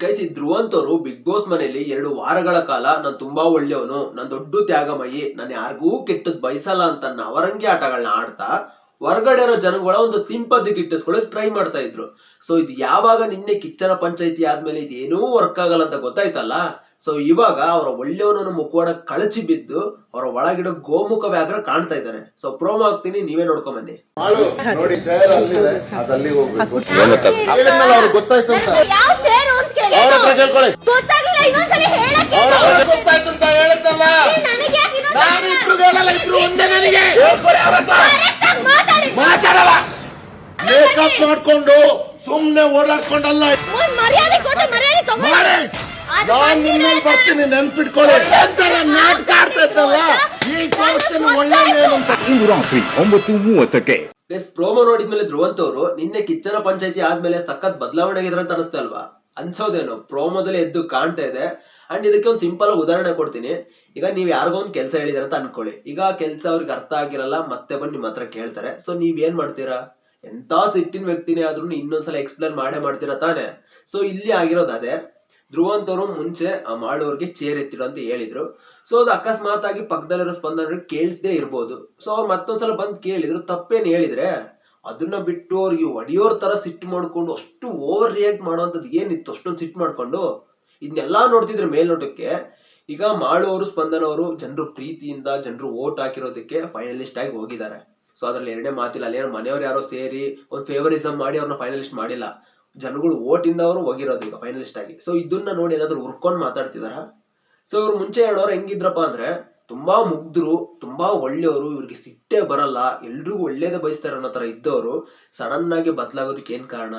Guys ಈ ಧ್ರುವಂತವ್ರು big boss ಮನೆಯಲ್ಲಿ ಎರಡು ವಾರಗಳ ಕಾಲ ನಾನು ತುಂಬಾ ಒಳ್ಳೆಯವನು ನಾನು ದೊಡ್ಡ ತ್ಯಾಗಮಯಿ ನಾನು ಯಾರಿಗೂ ಕೆಟ್ಟದ್ ಬಯಸಲ್ಲ ಅಂತ ನವರಂಗಿ ಆಟಗಳನ್ನ ಆಡ್ತಾ ಹೊರಗಡೆ ಇರೋ ಜನಗಳ ಒಂದು ಸಿಂಪತಿ ಗಿಟ್ಟಿಸ್ಕೊಳ್ಳೋಕೆ ಟ್ರೈ ಮಾಡ್ತಾ ಇದ್ರು. ಸೊ ಇದು ಯಾವಾಗ ನಿನ್ನೆ ಕಿಚ್ಚನ ಪಂಚಾಯತಿ ಆದ್ಮೇಲೆ ಇದೇನೂ ವರ್ಕ್ ಆಗಲ್ಲ ಅಂತ ಗೊತ್ತಾಯ್ತಲ್ಲ? ಸೊ ಇವಾಗ ಅವರ ಒಳ್ಳೆಯವನನ್ನು ಮುಖವಾಡ ಕಳಚಿ ಬಿದ್ದು ಅವರ ಒಳಗಿಡ ಗೋಮುಖ ವ್ಯಾಘ್ರ ಕಾಣ್ತಾ ಇದ್ದಾನೆ ಸೊ ಪ್ರೋಮೋ ಆಗ್ತೀನಿ ನೀವೇ ನೋಡ್ಕೊಂಬನ್ನಿ ನೋಡಿ ಚೇರ್ ಅಲ್ಲಿದೆ. ಅದಲ್ಲಿ ಹೋಗ್ಬೇಕು. ಹೇಳಿದ್ನಲ್ಲ ಅವ್ರಿಗೆ ಗೊತ್ತಾಯ್ತು ಅಂತ ಯಾವ ಚೇರು ಅಂತ ಅವ್ರ ಹತ್ರ ಕೇಳ್ಕೊಳ್ಳಿ. ಗೊತ್ತಾಗ್ಲಿಲ್ಲ ಇನ್ನೊಂದ್ಸಲಿ ಹೇಳಕ್ಕೆ ಅವ್ರ ಹತ್ರ ಗೊತ್ತಾಯ್ತು ಅಂತ ಹೇಳಿದ್ನಲ್ಲ ನನಗೆ ಯಾಕೆ ನಾನು ಇಬ್ರು ಹೇಳಲ್ಲ ಇಬ್ರು ಒಂದೇ ನನಗೆ. ಹೇಳ್ಕೊಳ್ಳಿ ಅವ್ರ ಹತ್ರ. ಕರೆಕ್ಟಾಗಿ ಮಾತಾಡಿ. ಮಾತಾಡಲ್ಲ. ಮೇಕಪ್ ಮಾಡ್ಕೊಂಡು ಸುಮ್ನೆ ಓಡಾಡ್ಕೊಂಡಲ್ಲ ಒಂದ್ ಮರ್ಯಾದೆ ಕೊಟ್ಟು ಮರ್ಯಾದೆ ತಗೊಂಡು ಮಾಡಿ. ಅದು ನಾನ್ ನಿಮ್ಮಲ್ಲಿ ಬರ್ತೀನಿ ನೆನ್ಪಿಟ್ಕೊಳ್ಳಿ. ಎಂತರ ನಾಟಕ ಆಡ್ತೈತಲ್ಲ ಈಗ ತೋರಿಸ್ತೀನಿ ಒಳ್ಳೆ ಇಂದು ರಾತ್ರಿ ಒಂಬತ್ತು ಮೂವತ್ತಕ್ಕೆ. ಪ್ಲಸ್ ಪ್ರೋಮೋ ನೋಡಿದ್ಮೇಲೆ ಧ್ರುವಂತ್ ಅವರು ನಿನ್ನೆ ಕಿಚ್ಚನ ಪಂಚಾಯತಿ ಆದ್ಮೇಲೆ ಸಖತ್ ಬದಲಾವಣೆ ಆಗಿದ್ರೆ ಅಂತ ಅನಿಸ್ತಾ ಅಲ್ವಾ ಅನ್ಸೋದೇನು ಪ್ರೋಮೋದಲ್ಲಿ ಎದ್ದು ಕಾಣ್ತಾ ಇದೆ. ಅಂಡ್ ಇದಕ್ಕೆ ಒಂದು ಸಿಂಪಲ್ ಉದಾಹರಣೆ ಕೊಡ್ತೀನಿ. ಈಗ ನೀವು ಯಾರಿಗೋ ಒಂದು ಕೆಲಸ ಹೇಳಿದಾರೆ ಅಂತ ಅನ್ಕೊಳ್ಳಿ. ಈಗ ಕೆಲಸ ಅವ್ರಿಗೆ ಅರ್ಥ ಆಗಿರಲ್ಲ, ಮತ್ತೆ ಬಂದು ನಿಮ್ಮ ಹತ್ರ ಕೇಳ್ತಾರೆ. ಸೊ ನೀವ್ ಏನ್ ಮಾಡ್ತೀರಾ? ಎಂತ ಸಿಟ್ಟಿನ ವ್ಯಕ್ತಿನೇ ಆದ್ರೂ ಇನ್ನೊಂದ್ಸಲ ಎಕ್ಸ್ಪ್ಲೇನ್ ಮಾಡೇ ಮಾಡ್ತೀರಾ ತಾನೆ? ಸೊ ಇಲ್ಲಿ ಆಗಿರೋದು ಅದೇ. ಧ್ರುವಂತವರು ಮುಂಚೆ ಆ ಮಾಡೋರ್ಗೆ ಚೇರ್ ಎತ್ತಿಡು ಅಂತ ಹೇಳಿದ್ರು. ಸೊ ಅದು ಅಕಸ್ಮಾತ್ ಆಗಿ ಪಕ್ಕದಲ್ಲಿರೋ ಸ್ಪಂದನ ಕೇಳಿಸದೇ ಇರ್ಬೋದು. ಸೊ ಅವ್ರು ಮತ್ತೊಂದ್ಸಲ ಬಂದು ಕೇಳಿದ್ರು, ತಪ್ಪೇನು ಹೇಳಿದ್ರೆ? ಅದನ್ನ ಬಿಟ್ಟು ಅವ್ರಿಗೆ ಒಡೆಯೋರ್ ತರ ಸಿಟ್ಟು ಮಾಡ್ಕೊಂಡು ಅಷ್ಟು ಓವರ್ ರಿಯಾಕ್ಟ್ ಮಾಡೋಂಥದ್ದು ಏನಿತ್ತು ಅಷ್ಟೊಂದು ಸಿಟ್ಟು ಮಾಡ್ಕೊಂಡು, ಇದನ್ನೆಲ್ಲ ನೋಡ್ತಿದ್ರೆ ಮೇಲ್ನೋಟಕ್ಕೆ ಈಗ ಮಾಡುವವರು, ಸ್ಪಂದನವರು ಜನರು ಪ್ರೀತಿಯಿಂದ ಜನರು ಓಟ್ ಹಾಕಿರೋದಕ್ಕೆ ಫೈನಲಿಸ್ಟ್ ಆಗಿ ಹೋಗಿದ್ದಾರೆ. ಸೊ ಅದ್ರಲ್ಲಿ ಎರಡೇ ಮಾತಿಲ್ಲ. ಅಲ್ಲಿ ಯಾರು ಮನೆಯವ್ರು ಯಾರೋ ಸೇರಿ ಒಂದು ಫೇವರಿಸಮ್ ಮಾಡಿ ಅವ್ರನ್ನ ಫೈನಲಿಸ್ಟ್ ಮಾಡಿಲ್ಲ. ಜನಗಳು ಓಟಿಂದ ಅವರು ಹೋಗಿರೋದು ಈಗ ಫೈನಲಿಸ್ಟ್ ಆಗಿ. ಸೊ ಇದನ್ನ ನೋಡಿ ಏನಾದ್ರು ಉರ್ಕೊಂಡು ಮಾತಾಡ್ತಿದಾರ? ಸೊ ಇವ್ರು ಮುಂಚೆ ಹೇಳೋರು ಹೆಂಗಿದ್ರಪ್ಪ ಅಂದ್ರೆ ತುಂಬಾ ಮುಗ್ಧರು ತುಂಬಾ ಒಳ್ಳೆಯವರು, ಇವ್ರಿಗೆ ಸಿಟ್ಟೇ ಬರಲ್ಲ, ಎಲ್ರಿಗೂ ಒಳ್ಳೇದೇ ಬಯಸ್ತಾರೆ ಅನ್ನೋ ತರ ಇದ್ದವರು ಸಡನ್ ಆಗಿ ಬದಲಾಗೋದಕ್ಕೆ ಏನ್ ಕಾರಣ?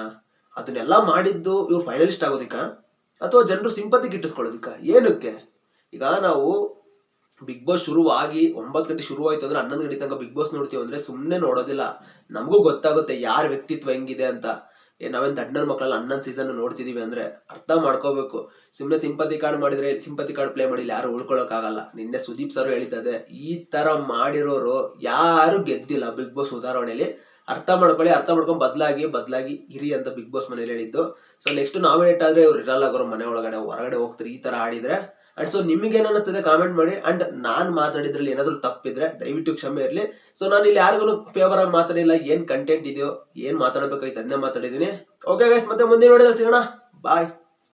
ಅದನ್ನೆಲ್ಲ ಮಾಡಿದ್ದು ಇವ್ರು ಫೈನಲಿಸ್ಟ್ ಆಗೋದಿಕ್ಕ? ಅಥವಾ ಜನರು ಸಿಂಪತಿ ಗಿಟ್ಟಿಸ್ಕೊಳ್ಳೋದಿಕ್ಕ ಏನಕ್ಕೆ? ಈಗ ನಾವು ಬಿಗ್ ಬಾಸ್ ಶುರುವಾಗಿ ಒಂಬತ್ತು ಗಂಟೆ ಶುರು ಆಯ್ತು ಅಂದ್ರೆ ಹನ್ನೊಂದು ಗಂಟೆ ತನಕ ಬಿಗ್ ಬಾಸ್ ನೋಡ್ತೀವಿ ಅಂದ್ರೆ ಸುಮ್ಮನೆ ನೋಡೋದಿಲ್ಲ. ನಮಗೂ ಗೊತ್ತಾಗುತ್ತೆ ಯಾರ ವ್ಯಕ್ತಿತ್ವ ಹೆಂಗಿದೆ ಅಂತ. ಏ, ನಾವೇನ್ ದಡ್ಡನ ಮಕ್ಕಳಲ್ಲ ಹನ್ನೊಂದು ಸೀಸನ್ ನೋಡ್ತಿದೀವಿ ಅಂದ್ರೆ ಅರ್ಥ ಮಾಡ್ಕೋಬೇಕು. ಸುಮ್ಮನೆ ಸಿಂಪತಿ ಕಾರ್ಡ್ ಮಾಡಿದ್ರೆ ಸಿಂಪತಿ ಕಾರ್ಡ್ ಪ್ಲೇ ಮಾಡಿಲ್ಲ, ಯಾರು ಉಳ್ಕೊಳಕ್ ಆಗಲ್ಲ ನಿನ್ನೆ ಸುದೀಪ್ ಸರ್ ಹೇಳಿದ್ದಾರೆ ಈ ತರ ಮಾಡಿರೋರು ಯಾರು ಗೆದ್ದಿಲ್ಲ ಬಿಗ್ ಬಾಸ್ ಉದಾಹರಣೆಯಲ್ಲಿ ಅರ್ಥ ಮಾಡ್ಕೊಳ್ಳಿ, ಅರ್ಥ ಮಾಡ್ಕೊಂಡು ಬದಲಾಗಿ ಬದಲಾಗಿ ಇರಿ ಅಂತ ಬಿಗ್ ಬಾಸ್ ಮನೇಲಿ ಹೇಳಿದ್ದು. ಸೊ ನೆಕ್ಸ್ಟ್ ನಾಮಿನೇಟ್ ಆದ್ರೆ ಇವ್ರು ಇರಲ್ಲ ಅವ್ರ ಮನೆ ಒಳಗಡೆ, ಹೊರಗಡೆ ಹೋಗ್ತಾರೆ, ಈ ತರ ಆಡಿದ್ರೆ. ಅಂಡ್ ಸೊ ನಿಮಗೆ ಏನ್ ಅನಿಸ್ತದೆ ಕಾಮೆಂಟ್ ಮಾಡಿ. ಅಂಡ್ ನಾನು ಮಾತಾಡಿದ್ರಲ್ಲಿ ಏನಾದ್ರು ತಪ್ಪಿದ್ರೆ ದಯವಿಟ್ಟು ಕ್ಷಮೆ ಇರಲಿ. ಸೊ ನಾನು ಇಲ್ಲಿ ಯಾರಿಗೂ ಫೇವರ್ ಆಗಿ ಮಾತಾಡಿಲ್ಲ. ಏನ್ ಕಂಟೆಂಟ್ ಇದೆಯೋ, ಏನ್ ಮಾತಾಡಬೇಕಾಯ್ತು ಅದನ್ನೇ ಮಾತಾಡಿದೀನಿ ಓಕೆ ಗೈಸ್ ಮತ್ತೆ ಮುಂದಿನ ನೋಡಿದ್ರೆ ಸಿಗೋಣ. ಬಾಯ್